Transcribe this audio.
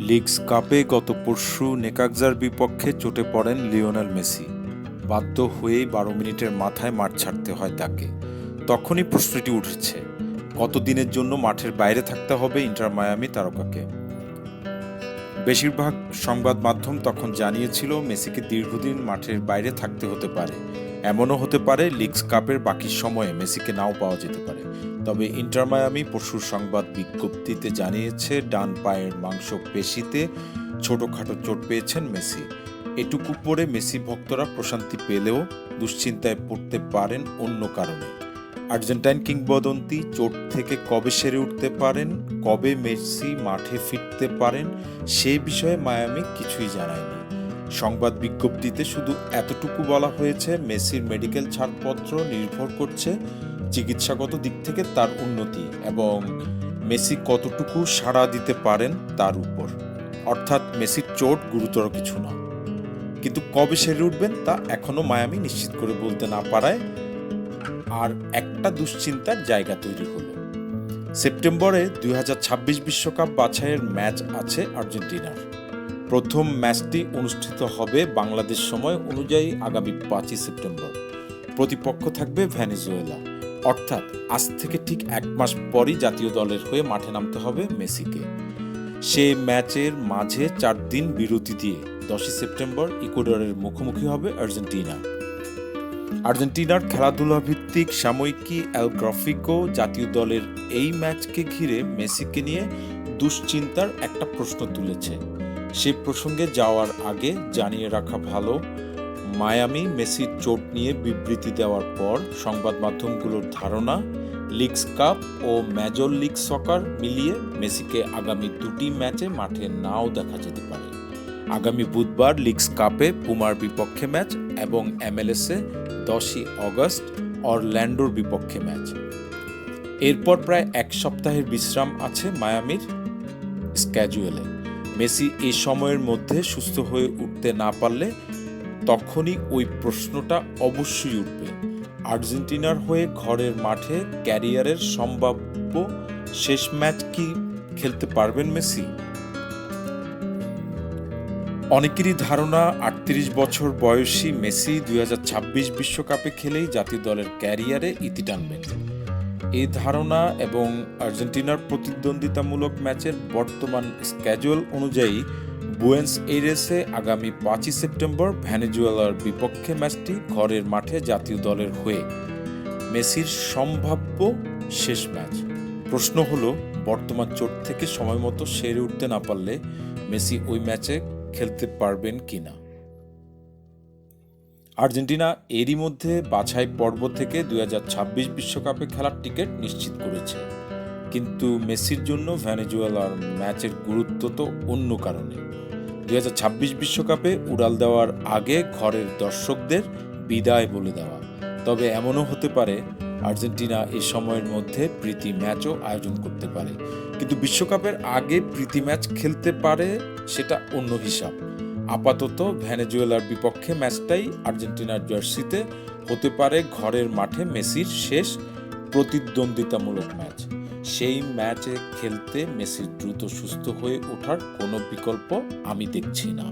Leagues কাপে গত পরশু নেকাকজার বিপক্ষে চোটে পড়েন লিওনেল মেসি। বাধ্য হয়েই বারো মিনিটের মাথায় মাঠ ছাড়তে হয় তাকে। তখনই প্রশ্নটি উঠেছে কতদিনের জন্য মাঠের বাইরে থাকতে হবে ইন্টার মায়ামি তারকাকে? বেশিরভাগ সংবাদ মাধ্যম তখন জানিয়েছিল, মেসিকে দীর্ঘদিন মাঠের বাইরে থাকতে হতে পারে। এমনও হতে পারে লিগস কাপের বাকি সময়ে মেসিকে নাও পাওয়া যেতে পারে। তবে ইন্টার মায়ামি পরশুর সংবাদ বিজ্ঞপ্তিতে জানিয়েছে, ডান পায়ের মাংস পেশিতে ছোটখাটো চোট পেয়েছেন মেসি। এটুকু পরে মেসি ভক্তরা প্রশান্তি পেলেও দুশ্চিন্তায় পড়তে পারেন অন্য কারণে। আর্জেন্টাইন কিংবদন্তি চোট থেকে কবে সেরে উঠতে পারেন, কবে মেসি মাঠে ফিরতে পারেন, সে বিষয়ে মায়ামি কিছুই জানায়নি। সংবাদ বিজ্ঞপ্তিতে শুধু এতটুকু বলা হয়েছে, মেসির মেডিকেল ছাড়পত্র নির্ভর করছে চিকিৎসাগত দিক থেকে তার উন্নতি এবং মেসি কতটুকু সাড়া দিতে পারেন তার উপর। অর্থাৎ মেসির চোট গুরুতর কিছু না। কিন্তু কবে সেরে উঠবেন তা এখনও মায়ামি নিশ্চিত করে বলতে না পারায় আর একটা দুশ্চিন্তার জায়গা তৈরি হলো। সেপ্টেম্বরে দুই বিশ্বকাপ বাছাইয়ের ম্যাচ আছে আর্জেন্টিনার। প্রথম ম্যাচটি অনুষ্ঠিত হবে বাংলাদেশ সময় অনুযায়ী আগামী পাঁচই সেপ্টেম্বর। প্রতিপক্ষ থাকবে ভ্যানিজুয়েলা অর্থাৎ আজ থেকে ঠিক এক মাস পরই জাতীয় দলের হয়ে মাঠে নামতে হবে মেসিকে। সে ম্যাচের মাঝে চার দিন বিরতি দিয়ে দশই সেপ্টেম্বর ইকুয়েডরের মুখোমুখি হবে আর্জেন্টিনা। আর্জেন্টিনার খেলাধুলা ভিত্তিক সাময়িকী এল গ্রাফিকো জাতীয় দলের এই ম্যাচকে ঘিরে মেসিকে নিয়ে দুশ্চিন্তার একটা প্রশ্ন তুলেছে। সেই প্রসঙ্গে যাওয়ার আগে জানিয়ে রাখা ভালো, মায়ামি মেসির চোট নিয়ে বিবৃতি দেওয়ার পর সংবাদ মাধ্যমগুলোর ধারণা, লিগস কাপ ও মেজর লিগ সকার মিলিয়ে মেসিকে আগামী দুটি ম্যাচে মাঠে নাও দেখা যেতে পারে। আগামী বুধবার লিগস কাপে পুমার বিপক্ষে ম্যাচ এবং এমএলএসে দশই অগস্ট অরল্যান্ডোর বিপক্ষে ম্যাচ। এরপর প্রায় এক সপ্তাহের বিশ্রাম আছে মায়ামির স্ক্যাজুয়েলে। মেসি এই সময়ের মধ্যে সুস্থ হয়ে উঠতে না পারলে তখনই ওই প্রশ্নটা অবশ্যই উঠবে। আর্জেন্টিনার হয়ে ঘরের মাঠে ক্যারিয়ারের সম্ভাব্য শেষ ম্যাচ কি খেলতে পারবেন মেসি? অনেকেরই ধারণা, আটত্রিশ বছর বয়সী মেসি দুই বিশ্বকাপে খেলেই জাতীয় দলের ক্যারিয়ারে ইতি টানবেন। এই ধারণা এবং আর্জেন্টিনার প্রতিদ্বন্দ্বিতামূলক ম্যাচের বর্তমান স্ক্যাজুয়াল অনুযায়ী বুয়েন্স এইরেসে আগামী পাঁচই সেপ্টেম্বর ভ্যানেজুয়েলার বিপক্ষে ম্যাচটি ঘরের মাঠে জাতীয় দলের হয়ে। মেসির সম্ভাব্য শেষ ম্যাচ। প্রশ্ন হলো, বর্তমান চোট থেকে সময় মতো সেরে উঠতে না পারলে মেসি ওই ম্যাচে খেলতে পারবেন কিনা? আর্জেন্টিনা এরই মধ্যে বাছাই পর্ব থেকে দুই বিশ্বকাপে খেলার টিকিট নিশ্চিত করেছে। কিন্তু মেসির জন্য ভ্যানেজুয়েলার ম্যাচের গুরুত্ব তো অন্য কারণে। দুই বিশ্বকাপে উড়াল দেওয়ার আগে ঘরের দর্শকদের বিদায় বলে দেওয়া। তবে এমনও হতে পারে, আর্জেন্টিনা এ সময়ের মধ্যে প্রীতি ম্যাচও আয়োজন করতে পারে। কিন্তু বিশ্বকাপের আগে প্রীতি ম্যাচ খেলতে পারে সেটা অন্য হিসাব। আপাতত ভ্যানেজুয়েলার বিপক্ষে ম্যাচটাই আর্জেন্টিনার জার্সিতে হতে পারে ঘরের মাঠে মেসির শেষ প্রতিদ্বন্দ্বিতামূলক ম্যাচ। সেই ম্যাচে খেলতে মেসির দ্রুত সুস্থ হয়ে ওঠার কোনো বিকল্প আমি দেখছি না।